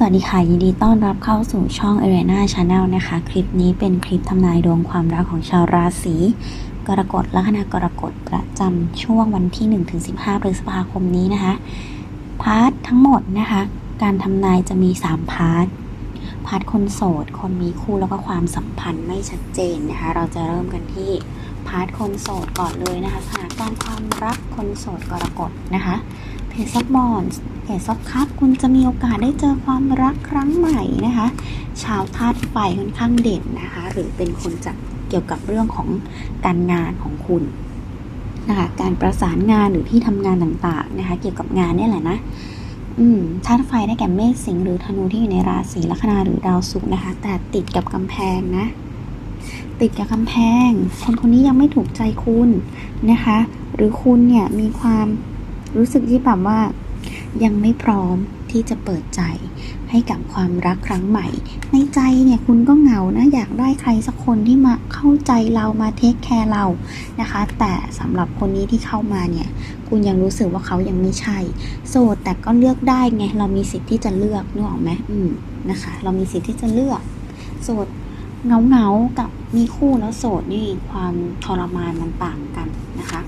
สวัสดีค่ะ ยินดีต้อนรับเข้าสู่ช่อง a r e n a Channel นะคะ คลิปนี้เป็นคลิปทำนายดวงความรักของชาวราศีกรกฎลัคนากรกฎประจำช่วงวันที่ 1-15พฤษภาคมนี้นะคะ พาร์ททั้งหมดนะคะ การทำนายจะมี 3 พาร์ท พาร์ทคนโสด คนมีคู่แล้วก็ความสัมพันธ์ไม่ชัดเจนนะคะ เราจะเริ่มกันที่พาร์ทคนโสดก่อนเลยนะคะสถานการณ์ความรักคนโสดกรกฎนะคะ เพจซับบอนเพจซับคัพคุณจะมีโอกาสได้เจอความรักครั้งใหม่นะคะ ชาวธาตุไฟค่อนข้างเด่นนะคะ หรือเป็นคนจักเกี่ยวกับเรื่องของการงานของคุณนะคะการประสานงานหรือที่ทำงานต่างๆนะคะ เกี่ยวกับงานนี่แหละนะธาตุไฟได้แก่เมษสิงห์หรือธนูที่อยู่ในราศีลัคนาหรือดาวศุกร์นะคะ แต่ติดกับกำแพงนะ ติดกับกำแพง คนคนนี้ยังไม่ถูกใจคุณนะคะ หรือคุณเนี่ยมีความ รู้สึกที่แบบว่ายังไม่พร้อมที่จะเปิดใจให้กับความรักครั้งใหม่ ในใจเนี่ยคุณก็เหงานะอยากได้ใครสักคนที่มาเข้าใจเรามาเทคแคร์เรานะคะ แต่สำหรับคนนี้ที่เข้ามาเนี่ยคุณยังรู้สึกว่าเขายังไม่ใช่ โสดแต่ก็เลือกได้ไงเรามีสิทธิ์ที่จะเลือกนึกออกไหมอืมนะคะ เรามีสิทธิ์ที่จะเลือก โสดเงาเงาๆกับมีคู่แล้วโสดนี่ความทรมานมันต่างกันนะคะ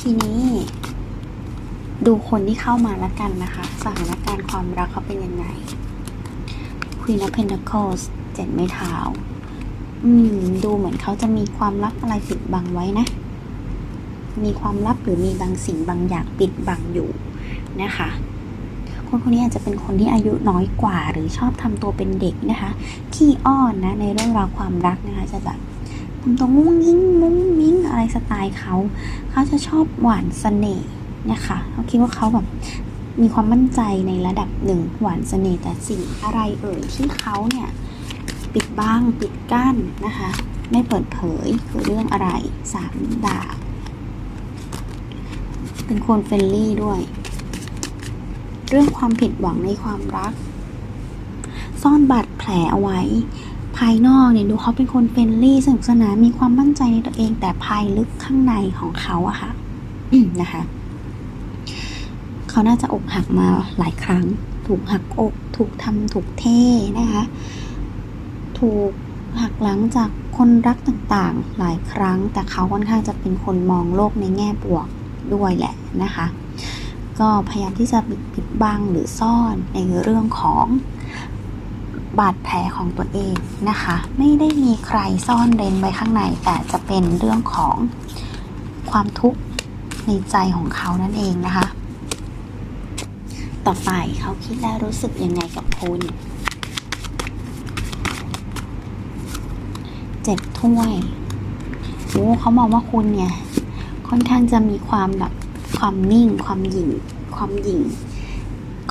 ทีนี้ ดูคนที่เข้ามาแล้วกันนะคะ สถานการณ์ความรักเขาเป็นยังไง Queen of Pentacles เจ็ดไม้เท้า อืม ดูเหมือนเขาจะมีความลับอะไรปิดบังไว้นะ มีความลับหรือมีบางสิ่งบางอย่างปิดบังอยู่นะคะคนคนนี้อาจจะเป็นคนที่อายุน้อยกว่า หรือชอบทำตัวเป็นเด็กนะคะ ขี้อ้อนนะในเรื่องราวความรักนะคะ จะแบบ ทำตัวงุ้งยิ้งมุ้งมิ้งอะไรสไตล์เขา เขาจะชอบหวานเสน่ห์นะคะเขาคิดว่าเขาแบบมีความมั่นใจในระดับหนึ่งหวานเสน่ห์แต่สิ่งอะไรเอ่ยที่เขาเนี่ยปิดบังปิดกั้นนะคะ ไม่เปิดเผยคือเรื่องอะไรสามดาบเป็นคนเฟรนลี่ด้วย เรื่องความผิดหวังในความรัก ซ่อนบาดแผลเอาไว้ ภายนอกเนี่ยดูเขาเป็นคนเฟรนลี่สนุกสนานมีความมั่นใจในตัวเอง แต่ภายลึกข้างในของเขาอะค่ะนะคะเขาน่าจะอกหักมาหลายครั้ง ถูกหักอก ถูกทำถูกเท่นะคะ ถูกหักหลังจากคนรักต่างๆ หลายครั้ง แต่เขาค่อนข้างจะเป็นคนมองโลกในแง่บวกด้วยแหละนะคะ ก็พยายามที่จะปิดปิดบังหรือซ่อนในเรื่องของ บาดแผลของตัวเองนะคะ ไม่ได้มีใครซ่อนเร้นไว้ข้างใน แต่จะเป็นเรื่องของความทุกข์ในใจของเขานั่นเองนะคะ ต่อไปเขาคิดและรู้สึกยังไงกับคุณเจ็ดถ้วยโอ้เขามองว่าคุณเนี่ย ค่อนข้างจะมีความแบบความนิ่ง ความหยิ่ง ความหยิ่ง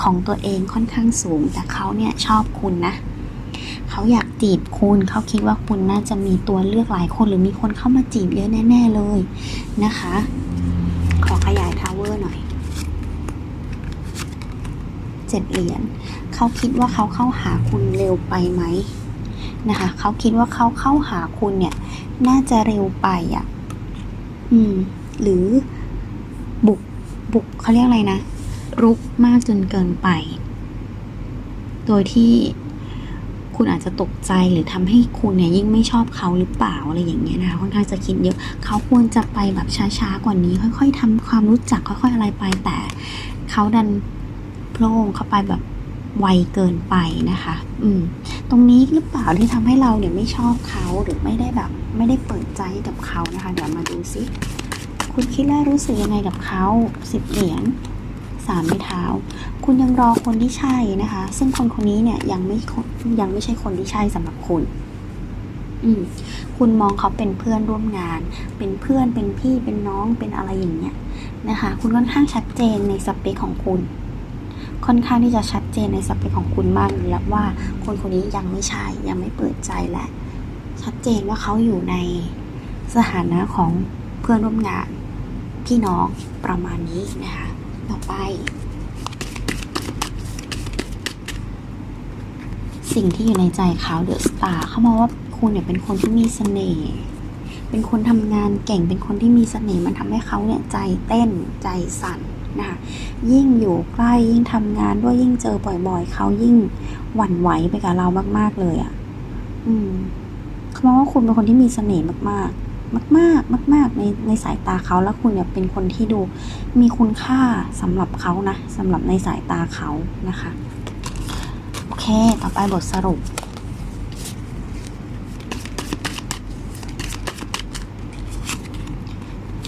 ของตัวเองค่อนข้างสูง แต่เขาเนี่ยชอบคุณนะ เขาอยากจีบคุณ เขาคิดว่าคุณน่าจะมีตัวเลือกหลายคน หรือมีคนเข้ามาจีบเยอะแน่ ๆ เลยนะคะ ขอขยายทาวเวอร์หน่อยเจ็ดเหรียญเขาคิดว่าเขาเข้าหาคุณเร็วไปไหมนะคะเขาคิดว่าเขาเข้าหาคุณเนี่ย น่าจะเร็วไปอะ อืม หรือบุกบุกเขาเรียกอะไรนะ รุกมากจนเกินไป โดยที่ คุณอาจจะตกใจหรือทำให้คุณเนี่ยยิ่งไม่ชอบเขาหรือเปล่าอะไรอย่างเงี้ยนะคะค่อนข้างจะคิดเยอะเขาควรจะไปแบบช้าๆกว่านี้ ค่อย ๆทำความรู้จักค่อย ๆ อะไรไปแต่เขาดันโพล่งเข้าไปแบบไวเกินไปนะคะ อืม ตรงนี้หรือเปล่าที่ทำให้เราเนี่ยไม่ชอบเขาหรือไม่ได้แบบ ไม่ได้เปิดใจกับเขานะคะ เดี๋ยวมาดูซิ คุณคิดและรู้สึกยังไงกับเขาสิบเหรียญ สามไม้เท้า คุณยังรอคนที่ใช่นะคะ ซึ่งคนคนนี้เนี่ยยังไม่ยังไม่ใช่คนที่ใช่สำหรับคุณอืมคุณมองเขาเป็นเพื่อนร่วมงาน เป็นเพื่อน เป็นพี่ เป็นน้อง เป็นอะไรอย่างเงี้ยนะคะ คุณค่อนข้างชัดเจนในสเปคของคุณ ค่อนข้างที่จะชัดเจนในสเปคของคุณมากแล้วว่าคนคนนี้ยังไม่ใช่ ยังไม่เปิดใจและ ชัดเจนว่าเขาอยู่ในสถานะของเพื่อนร่วมงาน พี่น้องประมาณนี้นะคะ ต่อไป สิ่งที่อยู่ในใจเขาเดอะสตาร์เขามองว่าคุณเนี่ยเป็นคนที่มีเสน่ห์เป็นคนทำงานเก่งเป็นคนที่มีเสน่ห์มันทำให้เขาเนี่ยใจเต้นใจสั่นนะคะยิ่งอยู่ใกล้ยิ่งทำงานด้วยยิ่งเจอบ่อย ๆเขายิ่งหวั่นไหวไปกับเรามาก ๆเลยอะ่ะ อืมเขามองว่าคุณเป็นคนที่มีเสน่ห์มากๆ มาก ๆ มาก ๆ ในในสายตาเขาแล้วคุณเนี่ยเป็นคนที่ดูมีคุณค่าสำหรับเขานะสำหรับในสายตาเขานะคะโอเค ต่อไปบทสรุป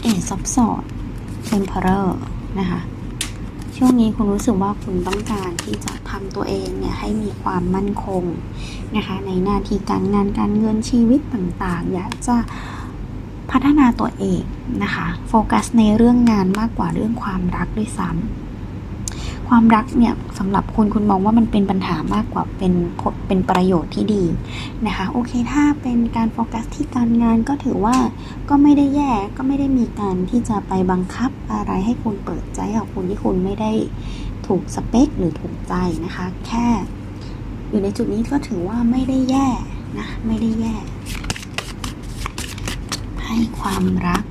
เอซับสอดเทมเพอร์นะคะช่วงนี้คุณรู้สึกว่าคุณต้องการที่จะทำตัวเองเนี่ยให้มีความมั่นคงนะคะ ในหน้าที่การงานการเงินชีวิตต่างๆ อยากจะ พัฒนาตัวเองนะคะโฟกัสในเรื่องงานมากกว่าเรื่องความรักด้วยซ้ำความรักเนี่ยสำหรับคุณคุณมองว่ามันเป็นปัญหามากกว่าเป็นเป็นประโยชน์ที่ดีนะคะโอเคถ้าเป็นการโฟกัสที่การงานก็ถือว่าก็ไม่ได้แย่ก็ไม่ได้มีการที่จะไปบังคับอะไรให้คุณเปิดใจกับคุณที่คุณไม่ได้ถูกสเปคหรือถูกใจนะคะ แค่อยู่ในจุดนี้ก็ถือว่าไม่ได้แย่นะไม่ได้แย่ ให้ความรัก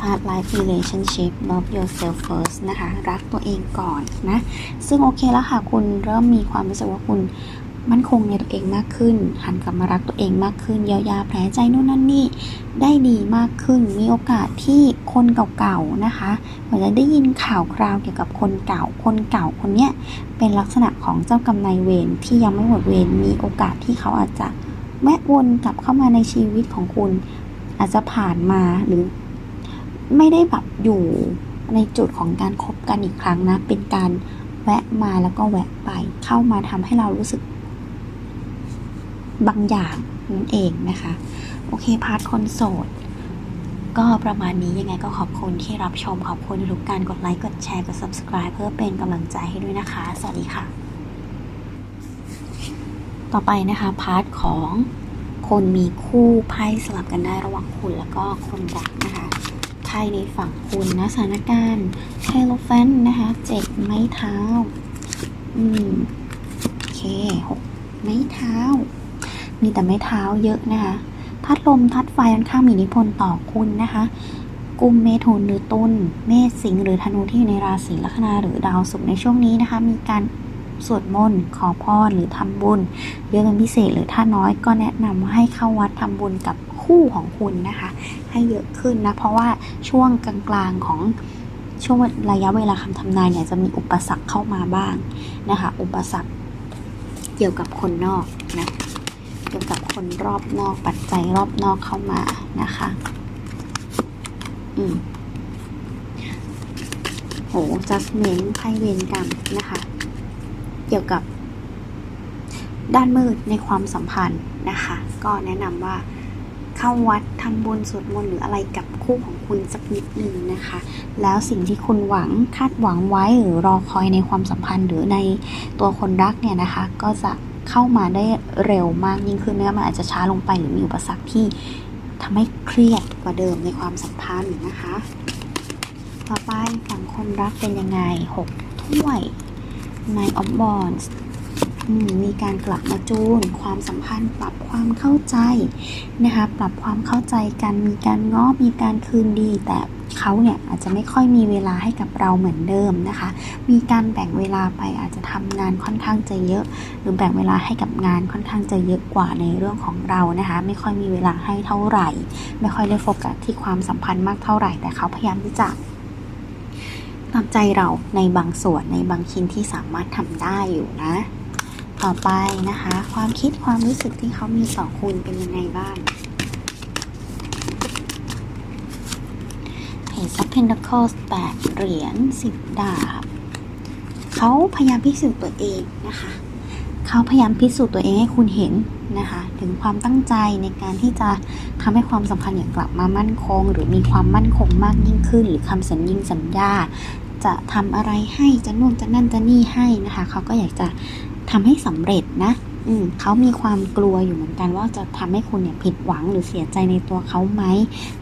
part life relationship love yourself first นะคะ รักตัวเองก่อนนะ ซึ่งโอเคแล้วค่ะ คุณเริ่มมีความรู้สึกว่าคุณมั่นคงในตัวเองมากขึ้น หันกลับมารักตัวเองมากขึ้น เยียวยาแผลใจนู่นนั่นนี่ ได้ดีมากขึ้น มีโอกาสที่คนเก่าๆนะคะเหมือนจะได้ยินข่าวคราวเกี่ยวกับคนเก่า คนเก่าคนเนี้ยเป็นลักษณะของเจ้ากรรมนายเวรที่ยังไม่หมดเวร มีโอกาสที่เขาอาจจะแวะวนกลับเข้ามาในชีวิตของคุณ อาจจะผ่านมาหรือไม่ได้แบบอยู่ในจุดของการคบกันอีกครั้งนะ เป็นการแวะมาแล้วก็แวะไป เข้ามาทำให้เรารู้สึก บางอย่างนั่นเองนะคะ โอเค พาร์ทคนโสดก็ประมาณนี้ยังไงก็ขอบคุณที่รับชมขอบคุณทุกการกดไลค์ กดแชร์ กด subscribe เพื่อเป็นกำลังใจให้ด้วยนะคะ สวัสดีค่ะ ต่อไปนะคะ พาร์ทของ คนมีคู่ไพ่สลับกันได้ระหว่างคุณแล้วก็คนรักนะคะไพ่ในฝั่งคุณนะสถานการณ์เทโลแฟนนะคะเจ็ดไม้เท้า อืมโอเคหกไม้เท้า มีแต่ไม้เท้าเยอะนะคะทัดลมทัดไฟค่อนข้างมีอิทธิพลต่อคุณนะคะ กุมเมถุนหรือตุลเมษสิงห์หรือธนูที่อยู่ในราศีลัคนาหรือดาวศุกร์ในช่วงนี้นะคะ มีการ สวดมนต์ขอพรหรือทำบุญเยอะเป็นพิเศษหรือถ้าน้อยก็แนะนำให้เข้าวัดทำบุญกับคู่ของคุณนะคะ ให้เยอะขึ้นนะ เพราะว่าช่วงกลางๆของช่วงระยะเวลาคำทำนายเนี่ยจะมีอุปสรรคเข้ามาบ้างนะคะ อุปสรรคเกี่ยวกับคนนอกนะเกี่ยวกับคนรอบนอกปัจจัยรอบนอกเข้ามานะคะอืมโหจัสเมนไพ่เวรกรรมนะคะ กี่ยวกับด้านมืดในความสัมพันธ์นะคะ ก็แนะนำว่าเข้าวัดทำบุญสวดมนต์หรืออะไรกับคู่ของคุณสักนิดหนึ่งนะคะ แล้วสิ่งที่คุณหวังคาดหวังไว้หรือรอคอยในความสัมพันธ์หรือในตัวคนรักเนี่ยนะคะ ก็จะเข้ามาได้เร็วมากยิ่งขึ้นเนื้อมันอาจจะช้าลงไปหรือมีอุปสรรคที่ทำให้เครียดกว่าเดิมในความสัมพันธ์นะคะ ต่อไปฝั่งคนรักเป็นยังไงหกถ้วย Nine of Wands อืมมีการกลับมาจูน ความสัมพันธ์ ปรับความเข้าใจนะคะปรับความเข้าใจกันมีการง้อมีการคืนดี แต่เขาเนี่ยอาจจะไม่ค่อยมีเวลาให้กับเราเหมือนเดิมนะคะ มีการแบ่งเวลาไปอาจจะทำงานค่อนข้างจะเยอะ หรือแบ่งเวลาให้กับงานค่อนข้างจะเยอะกว่าในเรื่องของเรานะคะ ไม่ค่อยมีเวลาให้เท่าไหร่ ไม่ค่อยได้โฟกัสที่ความสัมพันธ์มากเท่าไหร่ แต่เขาพยายามที่จะ ตามใจเราในบางส่วนในบางชิ้นที่สามารถทำได้อยู่นะ ต่อไปนะคะ ความคิดความรู้สึกที่เขามีต่อคุณเป็นยังไงบ้าง Page of Pentacles แปดเหรียญสิบดาบเขาพยายามพิสูจน์ตัวเองนะคะ เขาพยายามพิสูจน์ตัวเองให้คุณเห็นนะคะ ถึงความตั้งใจในการที่จะทำให้ความสัมพันธ์เนี่ยกลับมามั่นคง หรือมีความมั่นคงมากยิ่งขึ้น หรือคำสัญญิงสัญญา จะทำอะไรให้จะนู่นจะนั่นจะนี่ให้นะคะเขาก็อยากจะทำให้สำเร็จนะ อืมเขามีความกลัวอยู่เหมือนกันว่าจะทำให้คุณเนี่ยผิดหวังหรือเสียใจในตัวเขาไหม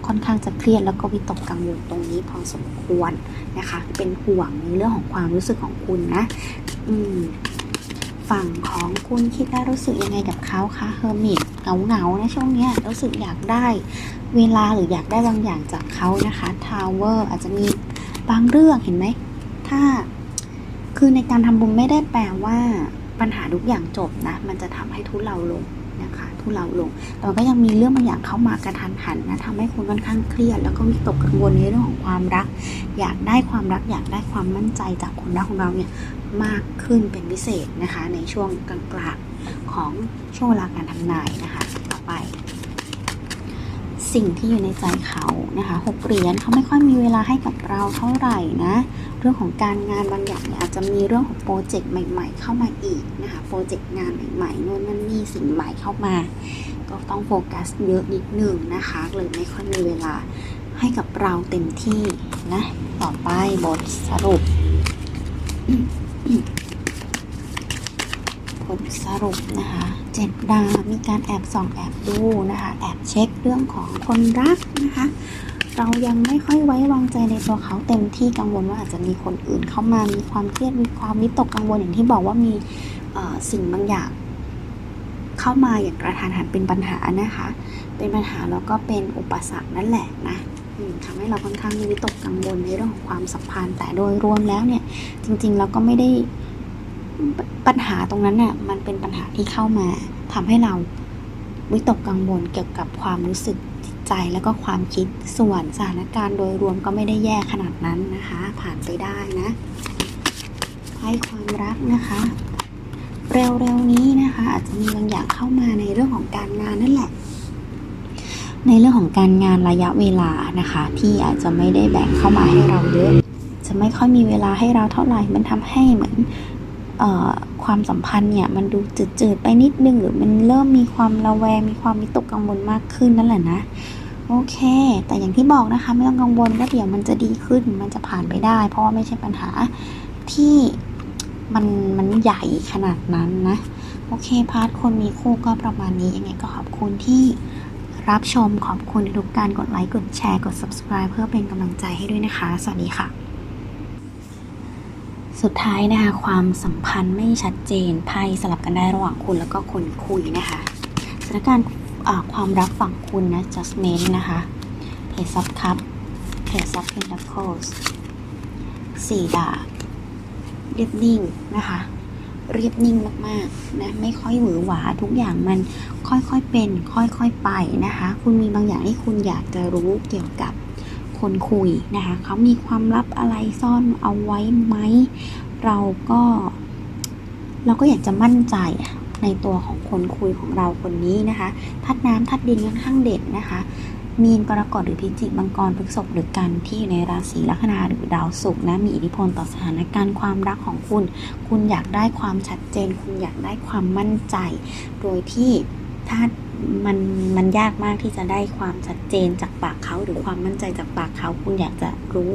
ค่อนข้างจะเครียดแล้วก็วิตกกังวลตรงนี้พอสมควรนะคะ เป็นห่วงในเรื่องของความรู้สึกของคุณนะ อืมฝั่งของคุณคิดว่ารู้สึกยังไงกับเขาคะเฮอร์มิตเหงาเงาๆนะช่วงนี้รู้สึกอยากได้เวลาหรืออยากได้บางอย่างจากเขานะคะทาวเวอร์อาจจะมี บางเรื่องเห็นไหม ถ้าคือในการทำบุญไม่ได้แปลว่าปัญหาทุกอย่างจบนะ มันจะทำให้ทุเลาลงนะคะทุเลาลง แต่ก็ยังมีเรื่องบางอย่างเข้ามากระทันหันนะทำให้คุณค่อนข้างเครียด แล้วก็วิตกกังวลในเรื่องของความรัก อยากได้ความรักอยากได้ความมั่นใจจากคนรักของเราเนี่ยมากขึ้นเป็นพิเศษนะคะ ในช่วงกลางๆของช่วงเวลาการทำนายนะคะ ต่อไป สิ่งที่อยู่ในใจเขานะคะหกเหรียญเขาไม่ค่อยมีเวลาให้กับเราเท่าไหร่นะเรื่องของการงานบางอย่างเนี่ยอาจจะมีเรื่องของโปรเจกต์ใหม่ ๆ เข้ามาอีกนะคะโปรเจกต์งานใหม่ๆนู่นนั่นนี่สิ่งใหม่เข้ามา ก็ต้องโฟกัสเยอะนิดนึงนะคะเลยไม่ค่อยมีเวลาให้กับเราเต็มที่นะต่อไปบทสรุป ผลสรุปนะคะเจ็ดดาวมีการแอบส่องแอบดูนะคะ แอบเช็คเรื่องของคนรักนะคะ เรายังไม่ค่อยไว้วางใจในตัวเขาเต็มที่กังวลว่าอาจจะมีคนอื่นเข้ามามีความเครียดมีความวิตกกังวลอย่างที่บอกว่ามีสิ่งบางอย่างเข้ามาอย่างกระทานหันเป็นปัญหานะคะ เป็นปัญหาแล้วก็เป็นอุปสรรคนั่นแหละนะอืมทำให้เราค่อนข้างมีวิตกกังวลในเรื่องของความสัมพันธ์แต่โดยรวมแล้วเนี่ยจริงๆเราก็ไม่ได้ ปัญหาตรงนั้นน่ะมันเป็นปัญหาที่เข้ามาทำให้เราวิตกกังวลเกี่ยวกับความรู้สึกจิตใจแล้วก็ความคิดส่วนสถานการณ์โดยรวมก็ไม่ได้แย่ขนาดนั้นนะคะ ผ่านไปได้นะให้ความรักนะคะ เร็วๆนี้นะคะ อาจจะมีบางอย่างเข้ามาในเรื่องของการงานนั่นแหละ ในเรื่องของการงานระยะเวลานะคะ ที่อาจจะไม่ได้แบ่งเข้ามาให้เราเยอะจะไม่ค่อยมีเวลาให้เราเท่าไหร่ มันทำให้เหมือน ความสัมพันธ์เนี่ยมันดูจืดๆไปนิดนึงหรือมันเริ่มมีความระแวงมีความวิตกกังวลมากขึ้นนั่นแหละนะ โอเค แต่อย่างที่บอกนะคะ ไม่ต้องกังวลว่าเดี๋ยวมันจะดีขึ้นมันจะผ่านไปได้ เพราะว่าไม่ใช่ปัญหาที่มันมันใหญ่ขนาดนั้นนะ โอเค พาร์ทคนมีคู่ก็ประมาณนี้ยังไงก็ขอบคุณที่รับชมขอบคุณทุกการกดไลค์กดแชร์กด subscribe เพื่อเป็นกำลังใจให้ด้วยนะคะ สวัสดีค่ะ สุดท้ายนะคะความสัมพันธ์ไม่ชัดเจนไพ่สลับกันได้ระหว่างคุณแล้วก็คนคุยนะคะสถานการณ์ความรักฝั่งคุณนะ judgment นะคะ Page of Cup Page of Pentacles สี่ดาบเรียบนิ่งนะคะ เรียบนิ่งมากๆนะไม่ค่อยหวือหวาทุกอย่างมันค่อยๆเป็น ค่อยๆไปนะคะ คุณมีบางอย่างที่คุณอยากจะรู้เกี่ยวกับ คนคุยนะคะเขามีความลับอะไรซ่อนเอาไว้ไหมเราก็ เราก็อยากจะมั่นใจในตัวของคนคุยของเราคนนี้นะคะทัดน้ำทัดดินค่อนข้างเด่นนะคะ มีนกรกฎหรือพิจิกมังกรพฤษภหรือกันที่อยู่ในราศีลัคนาหรือดาวศุกร์นะมีอิทธิพลต่อสถานการณ์ความรักของคุณ คุณอยากได้ความชัดเจน คุณอยากได้ความมั่นใจ โดยที่ถ้า มันมันยากมากที่จะได้ความชัดเจนจากปากเขาหรือความมั่นใจจากปากเขาคุณอยากจะรู้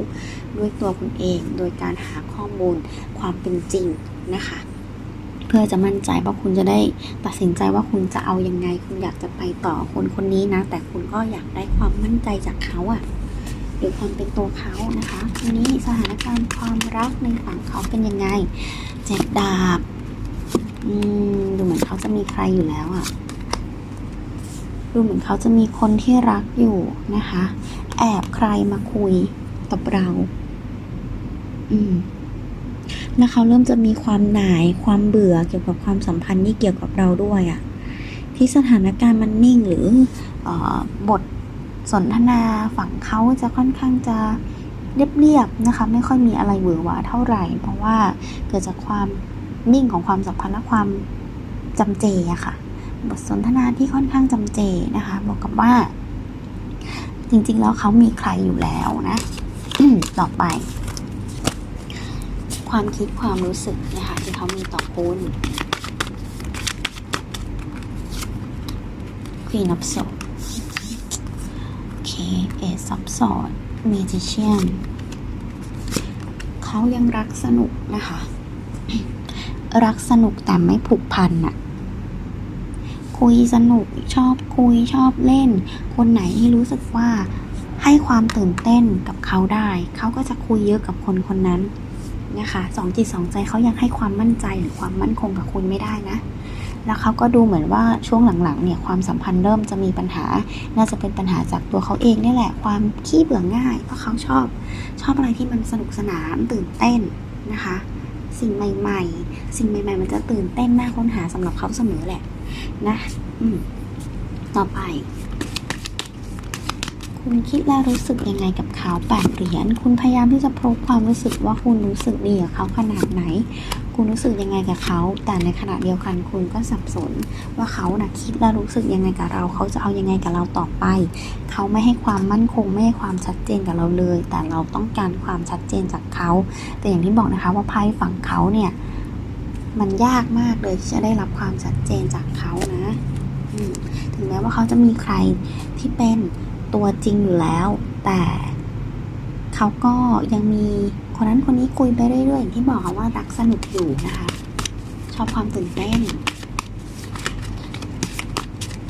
ด้วยตัวคุณเอง โดยการหาข้อมูลความเป็นจริงนะคะ เพื่อจะมั่นใจว่าคุณจะได้ตัดสินใจว่าคุณจะเอายังไง คุณอยากจะไปต่อคนคนนี้นะ แต่คุณก็อยากได้ความมั่นใจจากเขาอะหรือความเป็นตัวเขานะคะทีนี้สถานการณ์ความรักในฝั่งเขาเป็นยังไงเจ็ดดาบอืมดูเหมือนเขาจะมีใครอยู่แล้วอะ ดูเหมือนเขาจะมีคนที่รักอยู่นะคะ แอบใครมาคุยกับเรา อืมแล้วเขาเริ่มจะมีความหน่ายความเบื่อเกี่ยวกับความสัมพันธ์ที่เกี่ยวกับเราด้วยอะที่สถานการณ์มันนิ่งหรือเออบทสนทนาฝั่งเขาจะค่อนข้างจะเรียบๆนะคะ ไม่ค่อยมีอะไรหวือหวาเท่าไหร่ เพราะว่าเกิดจากความนิ่งของความสัมพันธ์และความจำเจอะค่ะ บทสนทนาที่ค่อนข้างจำเจนะคะบอกกับว่า จริง ๆ แล้วเขามีใครอยู่แล้วนะต่อไป ความคิดความรู้สึกนะคะที่เขามีต่อคุณ Queen of Swords โอเค Ace of Swords Magician เขายังรักสนุกนะคะ รักสนุกแต่ไม่ผูกพันน่ะ คุยสนุกชอบคุยชอบเล่น คนไหนที่รู้สึกว่าให้ความตื่นเต้นกับเขาได้ เขาก็จะคุยเยอะกับคนคนนั้นนะคะสองจิตสองใจเขายังให้ความมั่นใจหรือความมั่นคงกับคุณไม่ได้นะ แล้วเขาก็ดูเหมือนว่าช่วงหลังๆเนี่ยความสัมพันธ์เริ่มจะมีปัญหา น่าจะเป็นปัญหาจากตัวเขาเองนี่แหละ ความขี้เบื่อง่ายเพราะเขาชอบ ชอบอะไรที่มันสนุกสนานตื่นเต้นนะคะ สิ่งใหม่ ๆ สิ่งใหม่ ๆ มันจะตื่นเต้นน่าค้นหาสำหรับเขาเสมอแหละ นะอืมต่อไป คุณคิดและรู้สึกยังไงกับเขาแปดเหรียญคุณพยายามที่จะพบความรู้สึกว่าคุณรู้สึกดีกับเขาขนาดไหน คุณรู้สึกยังไงกับเขา แต่ในขณะเดียวกันคุณก็สับสน ว่าเขานะคิดและรู้สึกยังไงกับเรา เขาจะเอายังไงกับเราต่อไป เขาไม่ให้ความมั่นคงไม่ให้ความชัดเจนกับเราเลย แต่เราต้องการความชัดเจนจากเขา แต่อย่างที่บอกนะคะว่าไพ่ฝั่งเขาเนี่ย มันยากมากเลยที่จะได้รับความชัดเจนจากเขานะถึงแม้ว่าเขาจะมีใครที่เป็นตัวจริงอยู่แล้ว แต่เขาก็ยังมีคนนั้นคนนี้คุยไปเรื่อยๆอย่างที่บอกว่ารักสนุกอยู่นะคะ ชอบความตื่นเต้น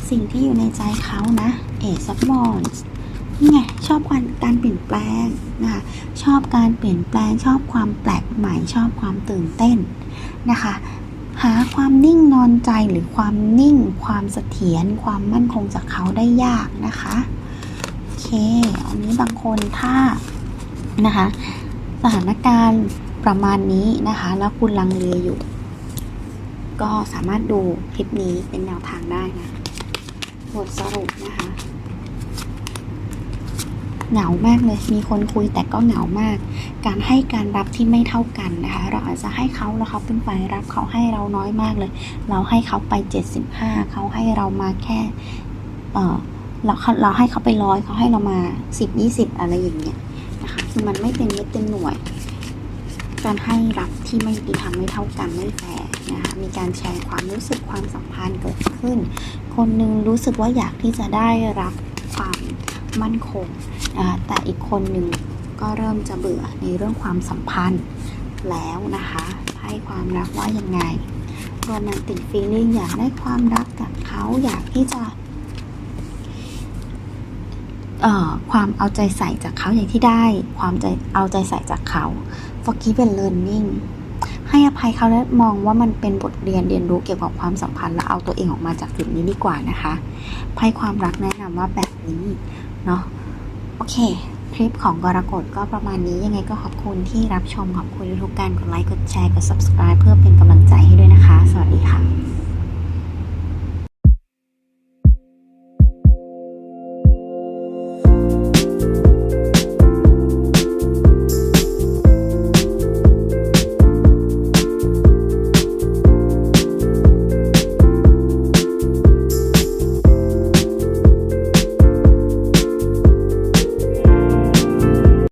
สิ่งที่อยู่ในใจเขานะเอซับบอนนี่ไงชอบการการเปลี่ยนแปลงนะคะชอบการเปลี่ยนแปลงชอบความแปลกใหม่ชอบความตื่นเต้น นะคะ หาความนิ่งนอนใจหรือความนิ่ง ความเสถียรความมั่นคงจากเขาได้ยากนะคะโอเค อันนี้บางคนถ้านะคะสถานการณ์ประมาณนี้นะคะ แล้วคุณลังเลอยู่ ก็สามารถดูคลิปนี้เป็นแนวทางได้นะบทสรุปนะคะ เหงามากเลย มีคนคุยแต่ก็เหงามาก การให้การรับที่ไม่เท่ากันนะคะ เราอาจจะให้เขาแล้วเขาเป็นฝ่ายรับเขาให้เราน้อยมากเลย เราให้เขาไป 75 เขาให้เรามาแค่เออเราเราให้เขาไปร้อยเขาให้เรามา 10 20 อะไรอย่างเงี้ยนะคะคือมันไม่เต็มเม็ดเต็มหน่วย การให้รับที่ไม่ดีทำไม่เท่ากันไม่แฟร์นะคะมีการแชร์ความรู้สึกความสัมพันธ์เกิดขึ้น คนหนึงรู้สึกว่าอยากที่จะได้รับความ มั่นคงนะคะแต่อีกคนหนึ่งก็เริ่มจะเบื่อในเรื่องความสัมพันธ์แล้วนะคะให้ความรักว่ายังไงโรแมนติกฟีลิ่งอยากได้ความรักจากเขาอยากที่จะความเอาใจใส่จากเขาอย่างที่ได้ ความใจเอาใจใส่จากเขา forgive and learning ให้อภัยเขาและมองว่ามันเป็นบทเรียนเรียนรู้เกี่ยวกับความสัมพันธ์และเอาตัวเองออกมาจากจุดนี้ดีกว่านะคะไพ่ความรักแนะนำว่าแบบนี้ เนาะโอเคคลิปของกรกฎก็ประมาณนี้ยังไงก็ขอบคุณที่รับชมขอบคุณทุกการกดไลค์กดแชร์กด subscribe เพื่อเป็นกำลังใจให้ด้วยนะคะ สวัสดีค่ะ